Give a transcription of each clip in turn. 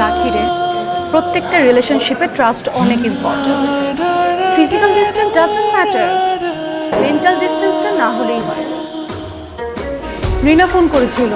লাকিরে প্রত্যেকটা রিলেশনশিপে ট্রাস্ট অনেক important physical distance doesn't matter mental ডিস্টেন্সটা না হলেই হয়। রিনা ফোন করেছিল।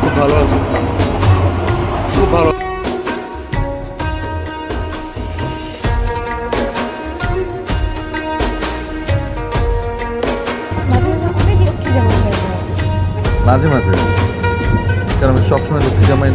খুব ভালো আছি। খুব ভালো। মাঝে মাঝে কারণ আমি সবসময় লক্ষ্মী জামাই